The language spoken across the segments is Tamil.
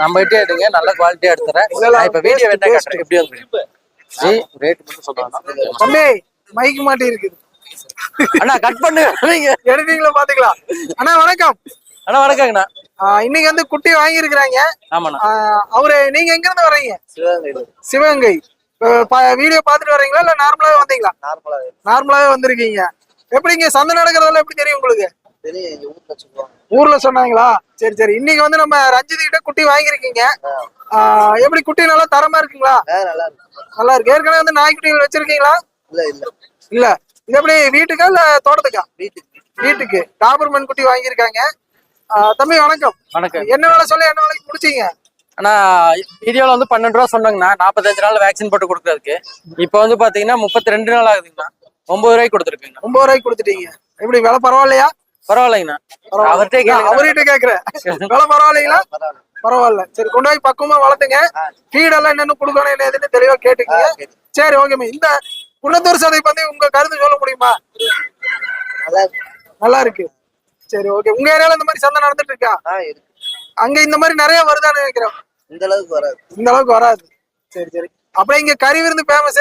நம்ம கிட்டே எடுங்க நல்ல குவாலிட்டியா எடுத்துறேன். நான் இப்ப வீடியோ வேணா காட்டுறேன் எப்படி வந்து ஜி ரேட் மட்டும் சொல்றாங்க தம்பி மைக் மாட்டி இருக்குது. அண்ணா கட் பண்ணு நீங்க. எடுத்தீங்களா பாத்துக்கலாம் அண்ணா வணக்கம். அண்ணா வணக்கங்கண்ணா. இன்னைக்கு வந்து குட்டி ஆ, அவரு நீங்க எங்க இருந்து வர்றீங்க சிவகங்கை. வீடியோ பாத்துட்டு வர்றீங்களா இல்ல நார்மலாவே வந்தீங்களா? நார்மலா நார்மலாவே வந்திருக்கீங்க. எப்படிங்க சந்தை நடக்கிறதெல்லாம் எப்படி தெரியும் உங்களுக்கு? ஊர்ல சொன்னாங்களா? சரி சரி. இன்னைக்கு வந்து நம்ம ரஞ்சித் கிட்ட குட்டி வாங்கியிருக்கீங்க. ஆ, எப்படி குட்டி நல்லா தரமா இருக்குங்களா? நல்லா இருக்கு. நல்லா இருக்கு. ஏற்கனவே வந்து நாய்க்குட்டிகள் வச்சிருக்கீங்களா? இல்ல இல்ல. இல்ல. இது எப்படி வீட்டுக்கா இல்ல தோட்டத்துக்கா? வீட்டுக்கு. வீட்டுக்கு. டாபர்மன் குட்டி வாங்கியிருக்காங்க. தம்பி வணக்கம். வணக்கம். என்ன வேலை சொல்லி? என்ன வேலைக்கு முடிச்சீங்க? அண்ணா வீடியோல வந்து பன்னெண்டு ரூபா சொன்னாங்கண்ணா. நாற்பத்தஞ்சு நாள் வேக்சின் போட்டு கொடுக்கறதுக்கு. இப்போ வந்து பாத்தீங்கன்னா முப்பத்தி ரெண்டு நாள் ஆகுதுங்கண்ணா. ஒன்பது ரூபாய்க்கு கொடுத்துருக்குங்கண்ணா. ஒன்பது ரூபாய்க்கு கொடுத்துட்டீங்க. எப்படி விலை பரவாயில்லையா? பரவாயில்லைங்கண்ணா. அவர்கிட்ட அவர்கிட்ட கேக்குறேன். பரவாயில்லைங்களா? பரவாயில்ல. சரி கொண்டு போய் பக்குவமா வளர்த்துங்க. ஃபீட் எல்லாம் என்னென்ன கொடுக்கணும் என்ன ஏதுன்னு தெளிவா கேட்டுக்கங்க. சரி. ஓகேம்மா இந்த குணத்தூர் சதை பத்தி உங்க கருத்து சொல்ல முடியுமா? நல்லா இருக்கு. நல்லா இருக்கு. சரி ஓகே உங்க ஏரியால இந்த மாதிரி சந்தை நடந்துட்டு இருக்கா? அங்க இந்த மாதிரி நிறைய வருதான்னு நினைக்கிறேன். இந்த அளவுக்கு வராது. இந்த அளவுக்கு வராது. சரி சரி. அப்புறம் இங்க கறி விருந்து ஃபேமஸ்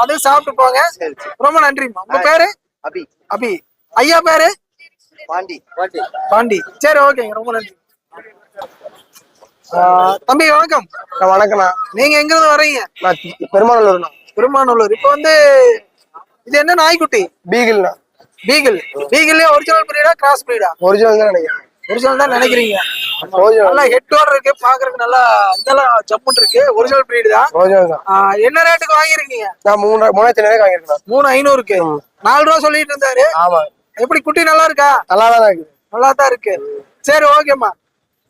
அதுவும் சாப்பிட்டு போங்க. ரொம்ப நன்றிம்மா. உங்க பேரு? அபி. அபி. ஐயா பேரு? பாண்டி. பாண்டி. பாண்டி. சரி ஓகேங்க ரொம்ப நன்றி. தம்பி வணக்கம். வணக்கண்ணா நீங்க எங்க இருந்து வர்றீங்க? நான் பெருமாநல்லூர்ண்ணா பெருமாநல்லூர். இப்போ வந்து இது என்ன நாய்க்குட்டி? பீகிள்ண்ணா பீகிள். பீகிள்லயே ஒரிஜினல் பிரீடா கிராஸ் பிரீடா ஒரிஜினல் தான் நினைக்கிறேன். ஒரிஜினல் தான் நினைக்கிறீங்க. ஒரிஜினல் நல்லா ஹெட்டோட இருக்கு பாக்குறதுக்கு நல்லா இதெல்லாம் ஜம்முன் இருக்கு. ஒரிஜினல் பிரீடு தான். ஒரிஜினல் தான். ஆ, என்ன ரேட்டுக்கு வாங்கியிருக்கீங்க? நான் மூணு மூணாயிரத்தி ஐநூறு வாங்கியிருக்கேன். மூணு ஐநூறுக்கு. நாலு ரூபா சொல்லிட்டு இருந்தாரு. ஆமா. எப்படி குட்டி நல்லா இருக்கா? நல்லா தான் இருக்குது நல்லா தான் இருக்கு. சரி ஓகேம்மா.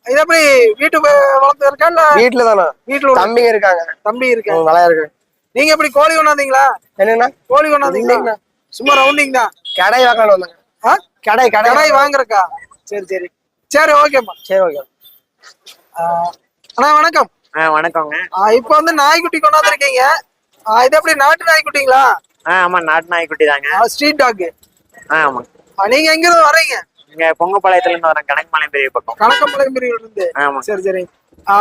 இது எப்படி வீட்டு வளர்த்து இருக்கா இல்ல? வீட்டுல தானே வீட்டுல தம்பிங்க இருக்காங்க. தம்பி இருக்கு? ம், நல்லா இருக்கு. நீங்க எப்படி கோழி கொண்டாந்தீங்களா? என்னண்ணா கோழி கொண்டாந்தீங்களா? சும்மா ரவுண்டிங் தான். கடை வாங்கலாம் வந்தாங்க. ஆ? கடை கடை கடாய் வாங்குறக்கா? சரி சரி. சரி ஓகேம்மா. சரி ஓகே. ஆ, அண்ணா வணக்கம். ஆ வணக்கங்க இப்போ வந்து நாய்க்குட்டி கொண்டாந்துருக்கீங்க. ஆ, இது எப்படி நாட்டு நாய்க்குட்டிங்களா? ஆ ஆமா நாட்டு நாய்க்குட்டி தாங்க. ஸ்ட்ரீட் டாக் ஆ ஆமாங்க. நீங்க எங்க இருந்து வர்றீங்க? இங்க பொங்கப்பாளையத்துல இருந்து வரேன் கணக்குமலையம் பெரிய பக்கம். கணக்கம்பாளையம் பிரிவுல இருந்து ஆமா. சரி சரி.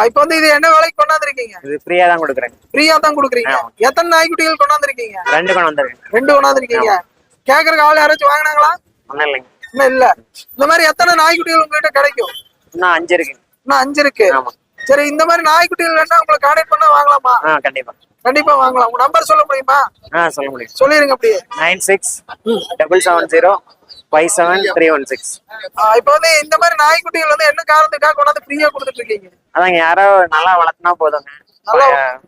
இப்போ வந்து இது என்ன விலைக்கு கொண்டாந்துருக்கீங்க? இது ஃப்ரீயா தான் கொடுக்குறேங்க ஃப்ரீயா தான் கொடுக்குறீங்க. எத்தனை நாய்க்குட்டிகள் கொண்டாந்துருக்கீங்க? ரெண்டு கொண்டு வந்திருக்கேன். ரெண்டு கொண்டாந்துருக்கீங்க. கேக்குறக்கு ஆள் யாராச்சும் வாங்கினாங்களா? ஒன்றும் இல்லைங்க. இன்னும் இல்ல. இந்த மாதிரி எத்தனை நாய்க்குட்டிகள் உங்ககிட்ட கிடைக்கும்? இன்னும் அஞ்சு இருக்கு. இன்னும் அஞ்சு இருக்கு. சரி இந்த மாதிரி நாய்க்குட்டிகள் வேணா உங்களை கான்டாக்ட் பண்ணா வாங்கலாமா? கண்டிப்பா. கண்டிப்பா வாங்கலாம். உங்க நம்பர் சொல்ல முடியுமா? சொல்ல முடியும். சொல்லிருங்க அப்படியே. Nine six double seven zero five seven three one six இப்போ வந்து இந்த மாதிரி நாய்க்குட்டிகள் வந்து என்ன காரணத்துக்காக கொண்டாந்து ஃப்ரீயா கொடுத்துட்டு இருக்கீங்க அதாங்க யாரோ நல்லா வளர்த்துனா போதுங்க.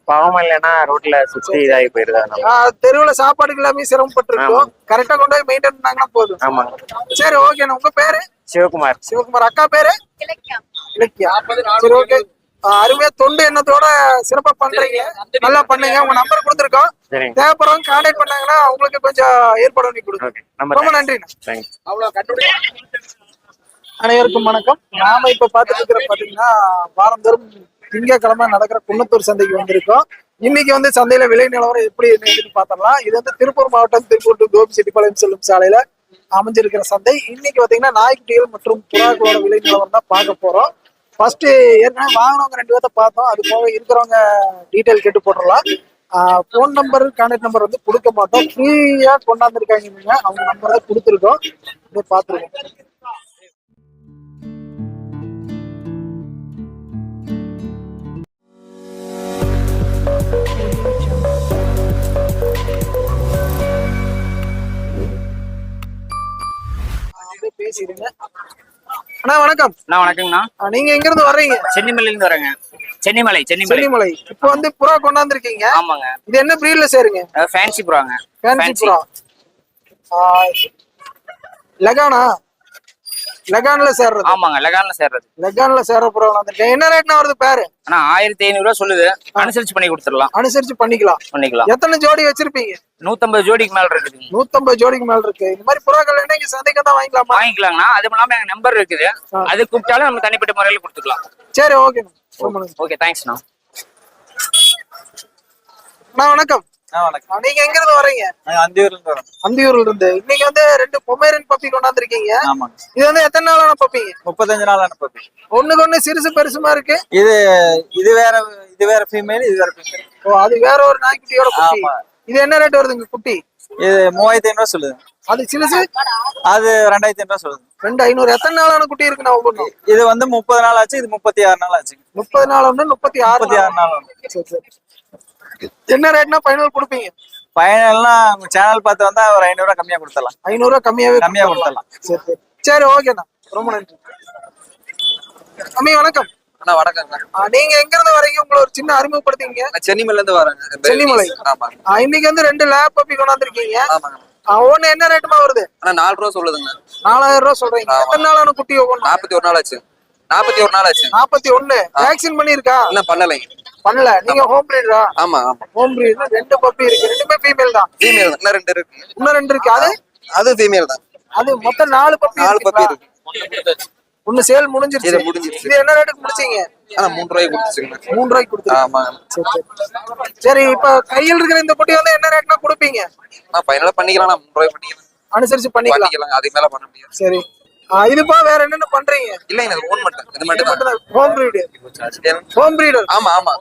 பாவம் இல்லைன்னா ரோட்ல சுத்தி இதாகி போயிருது அதனால. ஆ, தெருவுல சாப்பாடுக்கு எல்லாமே சிரமப்பட்டு இருக்கோம் கரெக்டா கொண்டு போய் மெயின்டைன் பண்ணாங்கன்னா போதும். ஆமாங்க. சரி ஓகே உங்க பேரு? சிவகுமார். சிவகுமார். அக்கா பேரு? இலக்கியா. சரி ஓகே அருமையா தொண்டு எண்ணத்தோட சிறப்பா பண்றீங்க. நல்லா பண்ணுங்க. உங்க நம்பர் கொடுத்துருக்கோம். தேவைப்படுறவங்க கான்டாக்ட் பண்ணாங்கன்னா உங்களுக்கு கொஞ்சம் ஏற்பாடு பண்ணி கொடுங்க. ரொம்ப நன்றி அனைவருக்கும் வணக்கம். நாம இப்ப பாத்துட்டு இருக்கிற பாத்தீங்கன்னா வாரந்தோறும் திங்கக்கிழமை நடக்கிற குன்னத்தூர் சந்தைக்கு வந்திருக்கோம். இன்னைக்கு வந்து சந்தையில விலை நிலவரம் எப்படி இருக்குன்னு பார்த்தரலாம் இது வந்து திருப்பூர் மாவட்டம் திருப்பூர் டு கோபி செட்டிப்பாளையம் செல்லும் சாலையில அமைஞ்சிருக்கிற சந்தை. இன்னைக்கு பாத்தீங்கன்னா நாய்க்குட்டிகள் மற்றும் புறாக்களோட விலை நிலவரம் தான் பார்க்க போறோம். ஃபர்ஸ்ட் ஏற்கனவே வாங்கினவங்க ரெண்டு பேர்த்த பார்த்தோம். அது போக இருக்கிறவங்க டீட்டெயில் கேட்டு போட்டுடலாம். ஃபோன் நம்பர் கான்டாக்ட் நம்பர் வந்து கொடுக்க மாட்டோம். ஃப்ரீயா கொண்டாந்துருக்காங்க நீங்க அவங்க நம்பர் தான் கொடுத்துருக்கோம். இதை பார்த்துருக்கோம் பேசிடுங்க. அண்ணா வணக்கம். அண்ணா வணக்கங்கண்ணா. நீங்க எங்க இருந்து வர்றீங்க? சென்னிமலையில இருந்து வரேங்க. சென்னிமலை சென்னிமலை. சென்னிமலை. இப்போ வந்து புறா கொண்டாந்துருக்கீங்க. ஆமாங்க. இது என்ன பிரீட்ல சேருங்க? ஃபேன்சி ப்ரோங்க ஃபேன்சி புறா. லெகானா? லெகான்ல சேர்றது. ஆமாங்க லெகான்ல சேர்றது. லெகான்ல சேர்ற புறா கொண்டாந்துருக்கேன் என்ன ரேட்னா வருது பேரு. ஆனா ஆயிரத்தி ஐநூறு ரூபா சொல்லுது. அனுசரிச்சு பண்ணி கொடுத்துடலாம். அனுசரிச்சு பண்ணிக்கலாம். பண்ணிக்கலாம். எத்தனை ஜோடி வச்சிருப்பீங்க? நூத்தம்பது ஜோடிக்கு மேல இருக்குதுங்க நூத்தம்பது ஜோடிக்கு மேல இருக்கு. இந்த மாதிரி புறாக்கள் என்ன இங்க சந்தைக்கு தான் வாங்கிக்கலாமா? வாங்கிக்கலாங்கண்ணா. அது இல்லாம எங்க நம்பர் இருக்குது. அது கூப்பிட்டாலும் நம்ம தனிப்பட்ட முறையில கொடுத்துக்கலாம். சரி ஓகே. ஓகே தேங்க்ஸ்ண்ணா அண்ணா வணக்கம். நீங்க எங்க இருந்து வரீங்க அந்தியூர்ல இருந்து வரோம். அந்தியூர்ல இருந்து இன்னைக்கு வந்து ரெண்டு பொமேரியன் பப்பி கொண்டாந்துருக்கீங்க. ஆமாங்க இது வந்து எத்தனை நாளான பப்பிங்க முப்பத்தஞ்சு நாள் அனுப்பி ஒண்ணுக்கு ஒண்ணு சிறுசு பெருசுமா இருக்கு? இது இது வேற இது வேற ஃபீமேல் இது வேற ஃபீமேல் ஓ அது வேற ஒரு நாய்க்குட்டியோட குட்டி ஆமா. இது என்ன ரேட் வருதுங்க குட்டி இது மூவாயிரத்தி ஐநூறு சொல்லுது. அது சிறுசு? அது ரெண்டாயிரத்தி ஐநூறு சொல்லுது. ரெண்டு ஐநூறு. எத்தனை நாளான குட்டி இருக்கு நான் ஒவ்வொன்றும்? இது வந்து முப்பது நாள் ஆச்சு இது முப்பத்தி ஆறு நாள் ஆச்சு முப்பது நாள் ஒண்ணு முப்பத்தி ஆறு முப்பத்தி ஆறு நாள். ஒன்று சரி சரி. என்ன ரேட்னா ஃபைனல் கொடுப்பீங்க? ஃபைனல்லாம் உங்க சேனல் பார்த்து வந்தா ஒரு ஐநூறுரூவா கம்மியா கொடுத்துடலாம். ஐநூறு ரூபா கம்மியாவே கம்மியா கொடுத்துடலாம். சரி சரி. சரி ஓகேண்ணா ரொம்ப நன்றி. தம்பி வணக்கம். அண்ணா வணக்கங்க நீங்க எங்க இருந்து வரீங்க உங்களை ஒரு சின்ன அறிமுகப்படுத்திங்க நான் சென்னிமல்ல இருந்து வரேங்க சென்னிமலை. ஆமாங்க ஆ, இன்னைக்கு வந்து ரெண்டு லேப் பப்பி கொண்டாந்துருக்கீங்க. ஒண்ணு என்ன ரேட்டுமா வருது? அண்ணா நாலு ரூபா சொல்லுதுங்க. நாலாயிரம் ரூபா சொல்றீங்க. ஆமா. எத்தனை நாளான குட்டி ஒவ்வொன்று நாற்பத்தி ஒரு நாள் ஆச்சு. நாற்பத்தி ஒரு நாள் ஆச்சு. நாற்பத்தி ஒண்ணு. வேக்சின் பண்ணிருக்கா இன்னும் பண்ணலைங்க. பண்ணல. நீங்க ஹோம் பிரீடரா ஆமா ஆமா. ஹோம் பிரீட் ரெண்டு பப்பி இருக்கு. ரெண்டுமே ஃபீமேல் தான். ஃபீமேல் தான். இன்னும் ரெண்டு இருக்கு. இன்னும் ரெண்டு இருக்கு. அது? அது ஃபீமேல் தான். அது மொத்தம் நாலு பப்பி நாலு பப்பி? இருக்கு. ஒண்ணு சேல் முடிஞ்சிருச்சு. இது முடிஞ்சிருச்சு. இது என்ன ரேட்டுக்கு முடிச்சீங்க? ஆனா மூணு ரூபாய்க்கு கொடுத்துச்சுங்க. மூணு ரூபாய்க்கு கொடுத்துருக்கீங்க. ஆமா. சரி இப்ப கையில் இருக்கிற இந்த குட்டி வந்து என்ன ரேட்னா கொடுப்பீங்க? நான் ஃபைனலா பண்ணிக்கலாம் நான் மூணு ரூபாய் பண்ணிக்கலாம். அனுசரிச்சு பண்ணிக்கலாம். அதுக்கு மேல பண்ண முடியாது. சரி. இதுப்பா வேற என்னென்ன பண்றீங்க? இல்லைங்க இது ஓன் மட்டும். இது மட்டும் தான். ஹோம் பிரீடு ஹோம் பிரீடர் ஆமா ஆமா.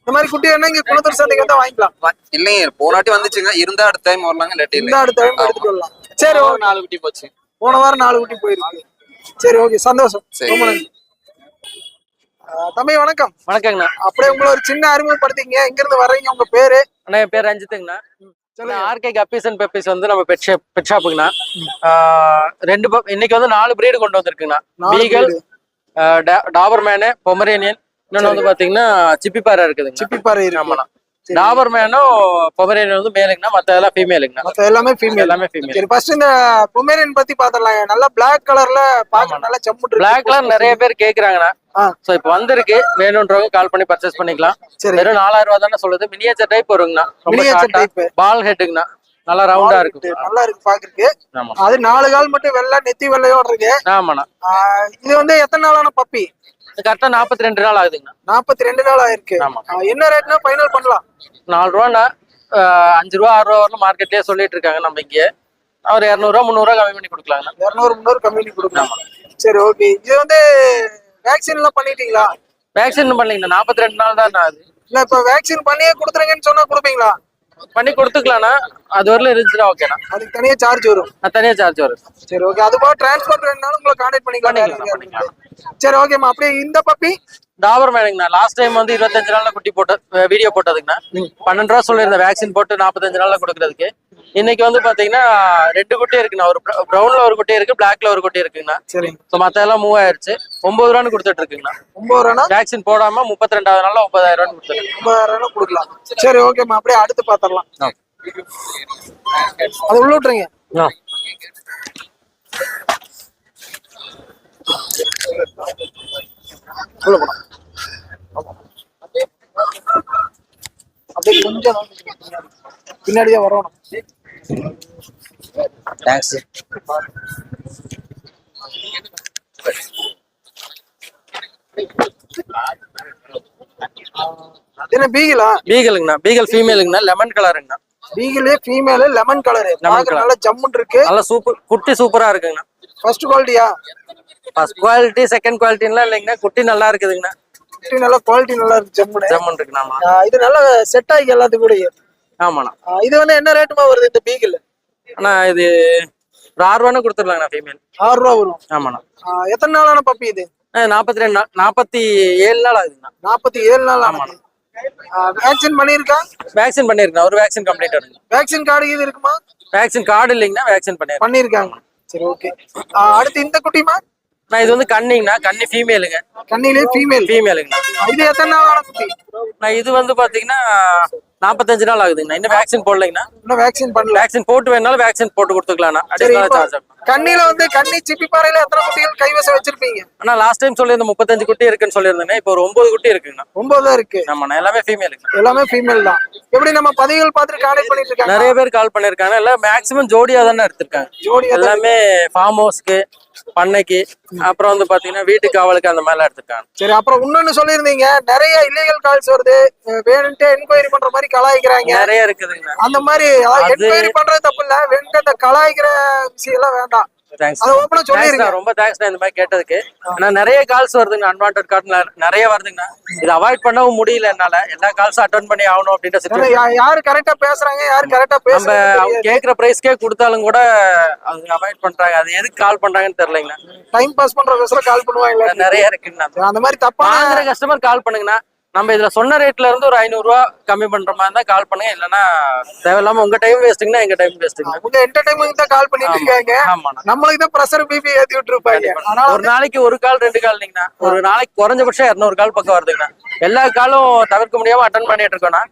இந்த மாதிரி குட்டி என்ன இங்க குளத்தூர் சந்தைக்கு வந்தா வாங்கிக்கலாம். இல்லைங்க போனாட்டி வந்துச்சுங்க. இருந்தா அடுத்த டைம் வரலாங்க இல்லாட்டி இல்லை அடுத்த டைம் எடுத்துட்டு வரலாம். சரி ஓகே. நாலு குட்டி போச்சு. போன வாரம் நாலு குட்டி போயிருக்கு. சரி ஓகே. சந்தோஷம். சரி. ரொம்ப நன்றி. தம்பி வணக்கம். வணக்கங்கண்ணா. அப்படியே உங்களை ஒரு சின்ன அறிமுகப்படுத்திங்க எங்க இருந்து வர்றீங்க உங்க பேரு? அண்ணா என் பேர் ரஞ்சித்துங்கண்ணா. ஆர்கே கப்பீஸ் அண்ட் பெப்பீஸ் வந்து நம்ம பெட் ஷாப் பெட் ஷாப்புங்கண்ணா ஆஹ் ரெண்டு இன்னைக்கு வந்து நாலு பிரீடு கொண்டு வந்திருக்குங்கண்ணா. நாலு பீகல். டாபர்மேனு பொமரேனியன் இன்னொன்று வந்து பாத்தீங்கன்னா சிப்பிப்பாறை இருக்குதுங்க சிப்பிப்பாறை ஆமாண்ணா. டாபர்மேனும் பொமரேனியன் வந்து மேலுங்கண்ணா மத்த எல்லாம் ஃபீமேலுங்கண்ணா மத்த எல்லாமே ஃபீமேல் எல்லாமே ஃபீமேல் ஃபர்ஸ்ட் இந்த பொமேரியன் பத்தி பாத்திரலாம் நல்லா பிளாக் கலர்ல பாக்க நல்லா செம்முட்டு பிளாக் கலர் நிறைய பேர் கேக்குறாங்கண்ணா. சோ இப்போ வந்திருக்கு. வேணுன்றவங்க கால் பண்ணி பர்ச்சேஸ் பண்ணிக்கலாம். சரி. வெறும் நாலாயிரம் ரூபா தானே சொல்லுது. Miniature type வருங்கண்ணா. பால் ஹெட்டுங்கண்ணா நல்லா ரவுண்டா இருக்கும். நல்லா இருக்கு பாக்குறதுக்கு. அது நாலு கால் மட்டும் வெள்ளை நெத்தி வெள்ளையோட இருக்கு. ஆமாண்ணா. இது வந்து எத்தனை நாளான பப்பி கரெக்டா நாற்பத்தி ரெண்டு நாள் ஆகுதுங்கண்ணா. நாற்பத்தி ரெண்டு நாள் ஆயிருக்கு. என்ன ரேட்னா ஃபைனல் பண்ணலாம்? நாலு ரூபாண்ணா. அஞ்சு ரூபா ஆறு ரூபா வரலும் மார்க்கெட்லயே சொல்லிட்டு இருக்காங்க நம்ம இங்கே. ஒரு இரநூறுவா முந்நூறுவா கம்மி பண்ணி கொடுக்கலாங்கண்ணா. இரநூறு முந்நூறு கம்மி கொடுக்கலாம். சரி ஓகே இது வந்து வேக்சின் எல்லாம் பண்ணிட்டீங்களா? வேக்சின் பண்ணலீங்கண்ணா. நாற்பத்தி ரெண்டு நாள் தான் ஆகுது இல்ல இப்ப வேக்சின் பண்ணியே கொடுத்துருங்கன்னு சொன்னா கொடுப்பீங்களா? பண்ணி கொடுத்துக்கலாண்ணா. அது வரல இருந்துச்சுன்னா ஓகேண்ணா அதுக்கு தனியா சார்ஜ் வரும். அது தனியா சார்ஜ் வரும். சரி ஓகே அது போக டிரான்ஸ்போர்ட் வேணும்னாலும் உங்களை கான்டாக்ட் பண்ணிக்கலாம். சரி ஓகேம்மா அப்படியே இந்த பப்பி டாபர் மேனுங்கண்ணா லாஸ்ட் டைம் வந்து இருபத்தஞ்சு நாள்ல குட்டி போட்ட வீடியோ போட்டதுங்கண்ணா. பன்னெண்டு ரூபா சொல்லியிருந்தேன். வேக்சின் போட்டு நாற்பத்தஞ்சு நாள்ல கொடுக்கறதுக்கு. இன்னைக்கு வந்து பாத்தீங்கன்னா ரெண்டு குட்டி இருக்குண்ணா. ஒரு ப்ரௌன்ல ஒரு குட்டி இருக்கு பிளாக்ல ஒரு குட்டி இருக்குங்கண்ணா. சரி ஸோ மத்த எல்லாம் மூவ் ஆயிருச்சு. ஒன்பது ரூபான்னு கொடுத்துட்டு இருக்குங்கண்ணா. ஒன்பது ரூபா வேக்சின் போடாம முப்பத்தி ரெண்டாவது நாள்ல ஒன்பதாயிரம் ரூபான்னு கொடுத்துருக்கு ஒன்பதாயிரம் ரூபா கொடுக்கலாம். சரி ஓகேம்மா அப்படியே அடுத்து பாத்திரலாம். அது உள்ள விட்டுருங்க. உள்ள அப்படியே கொஞ்சம் பின்னாடி தான் வரணும். தேங்க்ஸ் என்ன பீகிலா பீகலுங்கண்ணா பீகல் ஃபீமேலுங்கண்ணா லெமன் கலருங்கண்ணா பீகிலே ஃபீமேல் லெமன் கலர் colour. நல்லா ஜம்முன்னு இருக்கு. நல்லா சூப்பர் குட்டி சூப்பரா இருக்குங்கண்ணா. ஃபர்ஸ்ட் குவாலிட்டியா ஃபர்ஸ்ட் குவாலிட்டி செகண்ட் குவாலிட்டிலாம் இல்லைங்கண்ணா. குட்டி நல்லா இருக்குதுங்கண்ணா. நல்லா குவாலிட்டி நல்லா இருக்கு ஜம்முன்னு ஜம்மன் இருக்குண்ணா இது நல்லா செட் ஆகி எல்லாத்துக்கும் கூட ஆமாண்ணா. இது வந்து என்ன ரேட்டுமா வருது இந்த பீகில் அண்ணா இது ஒரு ஆறு ரூபான்னு கொடுத்துடலாங்கண்ணா ஃபீமேல் ஆறு ரூபா வரும். ஆமாண்ணா. எத்தனை நாளான பப்பி இது? நாற்பத்தி ரெண்டு நாள் நாற்பத்தி ஏழு நாள் ஆகுதுங்கண்ணா நாற்பத்தி ஏழு நாள் ஆனது வேக்சின் பண்ணியிருக்கா? வேக்சின் பண்ணியிருக்கேன் ஒரு வேக்சின் கம்ப்ளீட் ஆகுது வேக்சின் கார்டு இது இருக்குமா? வேக்சின் கார்டு இல்லைங்கண்ணா வேக்சின் பண்ணியிருக்கேன். பண்ணியிருக்காங்க. சரி ஓகே அடுத்து இந்த குட்டிமா? நான் இது வந்து கன்னிங்கண்ணா கன்னி ஃபீமேலுங்க கண்ணிலே ஃபீமேல் ஃபீமேலுங்கண்ணா இது எத்தனை நாள் ஆன குட்டி? நான் இது வந்து பாத்தீங்கன்னா நாற்பத்தஞ்சு நாள் ஆகுதுங்கண்ணா. இன்னும் வேக்சின் போடலைங்கண்ணா. இன்னும் வேக்சின் பண்ணல. வேக்சின் போட்டு வேணாலும் வேக்சின் போட்டு கொடுத்துக்கலாம்ண்ணா. இப்போ சார்ஜ் ஆகும் கண்ணில வந்து கண்ணி சிப்பி பாறையில எத்தனை குட்டிகள் கைவசம் வச்சிருப்பீங்க? அண்ணா லாஸ்ட் டைம் சொல்லியிருந்த முப்பத்தஞ்சு குட்டி இருக்குன்னு சொல்லியிருந்தேங்க இப்போ ஒரு ஒன்பது குட்டி இருக்குங்கண்ணா. ஒன்பது தான் இருக்கு. ஆமாண்ணா எல்லாமே ஃபீமேலுங்க எல்லாமே ஃபீமேல் தான். எப்படி நம்ம பதிவுகள் பார்த்துட்டு கான்டாக்ட் பண்ணிட்டு இருக்காங்க? நிறைய பேர் கால் பண்ணிருக்காங்க எல்லாம் மேக்ஸிமம் ஜோடியா தானே எடுத்திருக்காங்க. தான்? எல்லாமே ஃபார்ம் ஹவுஸ்க்கு பண்ணைக்கு அப்புறம் வந்து பாத்தீங்கன்னா வீட்டு காவலுக்கு அந்த மாதிரிலாம் எடுத்திருக்காங்க. சரி அப்புறம் இன்னொன்னு சொல்லியிருந்தீங்க. நிறைய இல்லீகல் கால்ஸ் வருது. வேணும்ட்டு என்கொயரி பண்ற மாதிரி கலாய்க்கிறாங்க. நிறைய இருக்குதுங்கண்ணா அந்த மாதிரி என்கொயரி பண்றது தப்பு இல்ல. அந்த கலாய்க்கிற விஷயம் எல்லாம் வேண்டாம். தேங்க்ஸ் ரொம்ப தேங்க்ஸ் இந்த மாதிரி கேட்டதுக்கு. ஆனா நிறைய கால்ஸ் வருதுங்க. அன்வான்ட் கால் நிறைய வருதுங்கண்ணா. இது அவாய்ட் பண்ணவும் முடியல என்னால. எல்லா கால்ஸும் அட்டன் பண்ணி ஆகணும் அப்படின்ற யாரு கரெக்டா பேசுறாங்க யாரு கரெக்டா நம்ம அவங்க கேக்குற பிரைஸ்க்கே கொடுத்தாலும் கூட அவங்க அவாய்ட் பண்றாங்க. அது எதுக்கு கால் பண்றாங்கன்னு தெரியலங்கண்ணா. டைம் பாஸ் பண்ற கால் பண்ணுவாங்களா? நிறைய இருக்குங்கண்ணா. அந்த மாதிரி தப்பான கஸ்டமர் கால் பண்ணுங்கண்ணா. நம்ம இதுல சொன்ன ரேட்ல இருந்து ஒரு ஐநூறு ரூபா கம்மி பண்ற மாதிரி இருந்தா கால் பண்ணுங்க. இல்லைன்னா தேவையில்லாம உங்க டைம் வேஸ்ட்டுங்கன்னா எங்க டைம் வேஸ்ட்டுங்க அவங்க என்டர்டைன்மெண்ட் தான் கால் பண்ணிட்டு இருக்காங்க. நம்மளுக்கு தான் ப்ரெஷர் பிபி ஏத்தி விட்டுருப்பாங்க. ஒரு நாளைக்கு ஒரு கால் ரெண்டு கால் இல்லைங்கண்ணா ஒரு நாளைக்கு குறைஞ்சபட்சம் இரநூறு கால் பக்கம் வருதுங்கண்ணா. எல்லா காலும் தவிர்க்க முடியாம அட்டன் பண்ணிட்டு இருக்கோம்ண்ணா.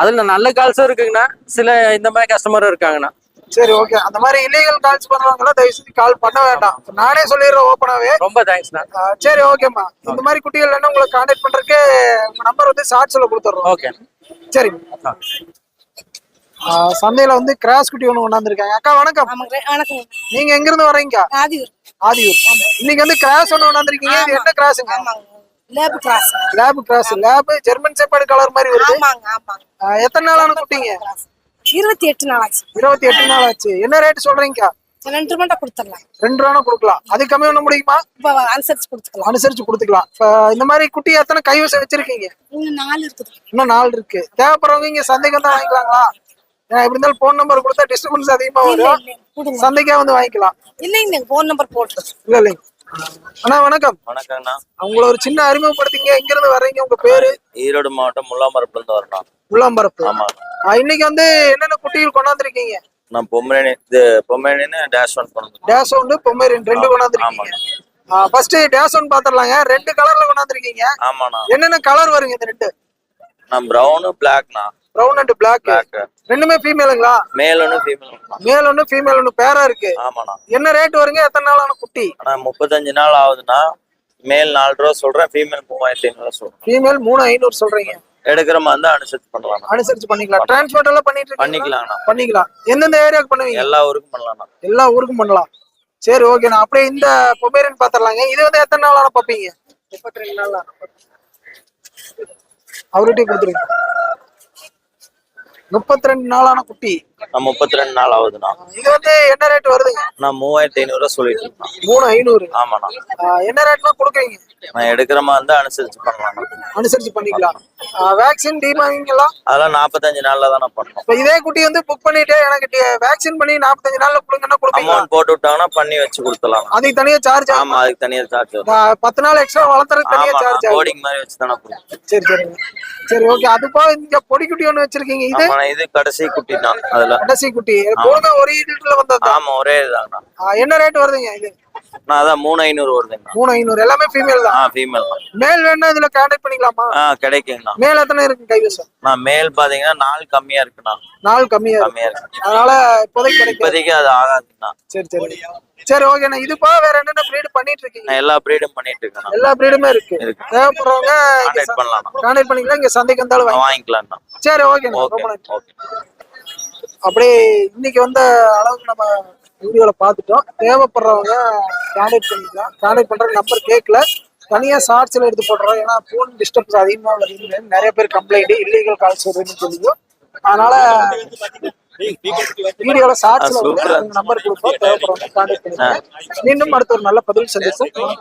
அதுல நல்ல கால்ஸும் இருக்குங்கண்ணா. சில இந்த மாதிரி கஸ்டமரும் இருக்காங்கண்ணா. சரி ஓகே அந்த மாதிரி இல்லீகல் கால்ஸ் பண்றவங்க தயவு செஞ்சு கால் பண்ண வேண்டாம். நானே சொல்லிடுறேன் ஓப்பனாவே ரொம்ப தேங்க்ஸ்ண்ணா சரி ஓகேம்மா இந்த மாதிரி குட்டிகள் என்ன உங்களை கான்டாக்ட் பண்றதுக்கு உங்க நம்பர் வந்து ஷார்ட்ஸ்ல கொடுத்துட்றோம். ஓகே சரி. ஆ, சந்தையில வந்து கிராஸ் குட்டி ஒண்ணு கொண்டாந்துருக்காங்க. அக்கா வணக்கம். வணக்கம். நீங்க எங்க இருந்து வரீங்க ஆதியூர். ஆதியூர். இன்னைக்கு வந்து கிராஸ் ஒண்ணு கொண்டாந்துருக்கீங்க. இது என்ன கிராஸுங்க lab cross lab cross lab German shepherd colour மாதிரி வருது. எத்தனை நாளான குட்டிங்க? இருபத்தி எட்டு நாள் ஆச்சு இருபத்தி எட்டு நாள் ஆச்சு என்ன ரேட் சொல்றீங்கக்கா ரெண்டு ரூபாய் கொடுத்துடலாம். ரெண்டு ரூபா கொடுக்கலாம். அது கம்மி பண்ண முடியுமா? இப்போ அனுசரிச்சு கொடுத்துக்கலாம். அனுசரிச்சு கொடுத்துக்கலாம். இந்த மாதிரி குட்டி எத்தனை கைவசம் வச்சிருக்கீங்க? இன்னும் நாலு இருக்குது. இன்னும் நாள் இருக்கு. தேவைப்படுறவங்க இங்க சந்தைக்கு வந்து வாங்கிக்கலாங்களா? ஏன்னா எப்படி இருந்தாலும் போன் நம்பர் கொடுத்தா டிஸ்டர்பன்ஸ் அதிகமா வரும். சந்தைக்கே வந்து வாங்கிக்கலாம். இல்லைங்க ஃபோன் நம்பர் போட்டு இல்ல இல்லைங்க அண்ணா வணக்கம். வணக்கங்கண்ணா. உங்களை ஒரு சின்ன அறிமுகப்படுத்திங்க. எங்க இருந்து வர்றீங்க? உங்க பேரு? ஈரோடு மாவட்டம் முல்லாமரப்புல இருந்து வரணும் உள்ளாம்பரப்பு ஆமா இன்னைக்கு வந்து என்னென்ன குட்டிகள் கொண்டாந்துருக்கீங்க? நான் பொம்மரேனி இது பொம்மரேனின்னு டேஷ் ஒன் பண்ணணும் டேஸ் ஒன்று பொம்மேரியன் ரெண்டு கொண்டாந்துருக்கீங்க. ஃபர்ஸ்ட் டேஸ் ஒன் பாத்திரலாங்க ரெண்டு கலர்ல கொண்டாந்துருக்கீங்க. ஆமாண்ணா. என்னென்ன கலர் வருங்க இந்த ரெண்டு? நான் ப்ரௌனு பிளாக்ண்ணா ப்ரௌன் அண்ட் பிளாக் ரெண்டுமே ஃபீமேலுங்களா மேல் ஒன்று ஃபீமேல் மேல் ஒன்று ஃபீமேல் ஒன்று பேரா இருக்கு. ஆமாண்ணா. என்ன ரேட் வருங்க? எத்தனை நாளான குட்டி? ஆனா முப்பத்தஞ்சு நாள் ஆகுதுண்ணா. மேல் நாலு ரூபா சொல்றேன் ஃபீமேல் மூவாயிரத்தி ஐநூறுவா சொல்றேன். ஃபீமேல் மூணு ஐநூறு சொல்றீங்க. எடுக்கிற மாதிரி இருந்தா அனுசரிச்சு பண்ணலாம் அனுசரிச்சு பண்ணிக்கலாம். டிரான்ஸ்போர்ட் எல்லாம் பண்ணிட்டு? பண்ணிக்கலாம்ண்ணா. பண்ணிக்கலாம். எந்தெந்த ஏரியாவுக்கு பண்ணுவீங்க? எல்லா ஊருக்கும் பண்ணலாம்ண்ணா. எல்லா ஊருக்கும் பண்ணலாம். சரி ஓகேண்ணா அப்படியே இந்த பொமேரியன் பாத்திரலாங்க. இது வந்து எத்தனை நாள் ஆன பாப்பீங்க? முப்பத்தி ரெண்டு நாள் அவர்கிட்டயே கொடுத்துருங்க. முப்பத்தி ரெண்டு நாளான குட்டி நான் முப்பத்தி ரெண்டு நாள் ஆகுதுண்ணா இது வந்து என்ன ரேட் வருதுங்க? நான் மூவாயிரத்தி ஐநூறுவா சொல்லிட்டு இருக்கேன் மூணு ஐநூறு. ஆமாண்ணா. என்ன ரேட்னா கொடுக்குறீங்க? நான் எடுக்கிற மாதிரி இருந்தா அனுசரிச்சு பண்ணலாம்ண்ணா அனுசரிச்சு பண்ணிக்கலாம். வேக்சின் டிமாவிங்கெல்லாம் அதெல்லாம் நாற்பத்தஞ்சு நாள்ல தான் பண்ணணும் இப்ப இதே குட்டி வந்து புக் பண்ணிட்டு எனக்கு வேக்சின் பண்ணி நாற்பத்தஞ்சு நாள்ல கொடுங்கன்னா கொடுப்பீங்களா? அமௌண்ட் போட்டு விட்டாங்கன்னா பண்ணி வச்சு கொடுத்துலாம் அதுக்கு தனியா சார்ஜ் ஆமா அதுக்கு தனியா சார்ஜ் பத்து நாள் எக்ஸ்ட்ரா வளர்த்துறதுக்கு தனியா சார்ஜ் கோடிங் மாதிரி வச்சு தானே கொடுப்போம். சரி சரிங்க சரி ஓகே அது போக இங்க பொடி குட்டி ஒண்ணு வச்சிருக்கீங்க இது? இது கடைசி குட்டி தான் அதுல கடைசி குட்டி மூணுமே ஒரே லிட்டர்ல வந்தது ஆமா ஒரே என்ன ரேட் வருதுங்க இது? நான் அதான் மூணு ஐநூறு வருதுங்கண்ணா மூணு ஐநூறு. எல்லாமே ஃபீமேல் ஆ தான். ஃபீமேல் மேல் வேணா இதுல கான்டாக்ட் பண்ணிக்கலாமா? ஆ கிடைக்குங்கண்ணா மேல் எத்தனை இருக்கு கைவசம்? நான் மேல் பாத்தீங்கன்னா நாள் கம்மியா இருக்குண்ணா நாள் கம்மியா கம்மியா இருக்கு. அதனால இப்போதைக்கு கிடைக்கும் இப்போதைக்கு அது ஆகாதுங்கண்ணா சரி சரி. சரி ஓகேண்ணா இது போக வேற என்னென்ன ப்ரீடு பண்ணிட்டு இருக்கீங்க? எல்லா ப்ரீடும் பண்ணிட்டு இருக்கேண்ணா எல்லா ப்ரீடுமே இருக்கு. தேவைப்படுறவங்க கான்டாக்ட் பண்ணலாம்ண்ணா கான்டாக்ட் பண்ணிக்கலாம். இங்க சந்தைக்கு வந்தாலும் சரி ஓகேண்ணா ஓகே ஓகே அப்படியே இன்னைக்கு வந்த அளவுக்கு நம்ம வீடியோல பார்த்துட்டோம். தேவைப்படுறவங்க கான்டாக்ட் பண்ணிக்கலாம். கான்டாக்ட் பண்ற நம்பர் கேட்கல. தனியா ஷார்ட்ஸ்ல எடுத்து போடுறோம் ஏன்னா ஃபோன் டிஸ்டர்பன்ஸ் அதிகமா வருது நிறைய பேர் கம்ப்ளைண்ட் இல்லீகல் கால்ஸ் வருதுன்னு சொல்லியும். அதனால வீடியோல ஷார்ட்ஸ்ல. நம்பர் கொடுப்போம். தேவைப்படுறவங்க கான்டாக்ட் பண்ணுங்க மீண்டும் அடுத்த ஒரு நல்ல பதில் சந்திப்போம்.